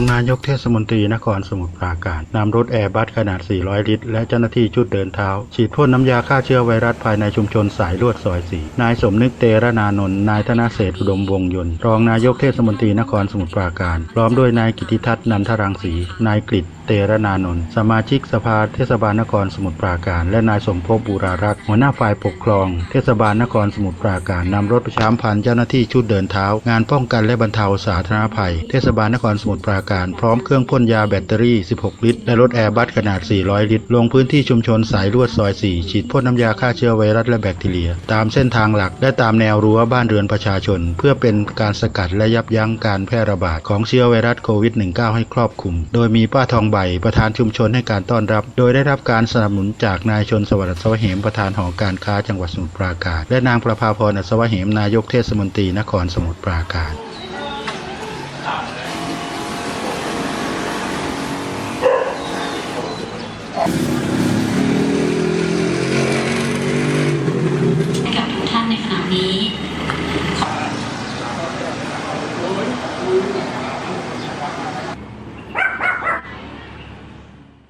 องนายกเทศมนตรีนครสมุทรปราการนำรถแอร์บัสขนาด 400 ลิตร และเจ้าหน้าที่ชุดเดินเท้า ฉีดพ่นน้ำยาฆ่าเชื้อไวรัสภายในชุมชนสายลวดซอยสีนายสมนึกเตระนานนท์นายธนเศษอุดมวงยนต์รองนายกเทศมนตรีนครสมุทรปราการพร้อมด้วยนายกิติทัศน์นันทรังสีนายกฤษ เตระนานนท์สมาชิกสภาเทศบาลนครสมุทรปราการ และนายสมภพบูรารักษ์หัวหน้าฝ่ายปกครอง เทศบาลนครสมุทรปราการนำรถประชามพันธ์เจ้าหน้าที่ชุดเดินเท้า งานป้องกันและบรรเทาสาธารณภัย เทศบาลนครสมุทรปราการ พร้อมเครื่องพ่นยาแบตเตอรี่ 16 ลิตร และรถแอร์บัสขนาด 400 ลิตร ลงพื้นที่ชุมชนสายลวดซอย 4 ฉีดพ่นน้ำยาฆ่าเชื้อไวรัสและแบคทีเรีย ตามเส้นทางหลัก และตามแนวรั้วบ้านเรือนประชาชน เพื่อเป็นการสกัดและยับยั้งการแพร่ระบาดของเชื้อไวรัสโควิด -19 ให้ครอบคลุม โดยมีป้าทองใบประธานชุมชนให้การต้อนรับ โดยได้รับการสนับสนุนจากนายชนสวัสดิ์สวเหมประธานหอการค้าจังหวัดสมุทรปราการ และนางประภาพรอัศวเหมนายกเทศมนตรีนครสมุทรปราการ ให้กับทุกท่านในขณะนี้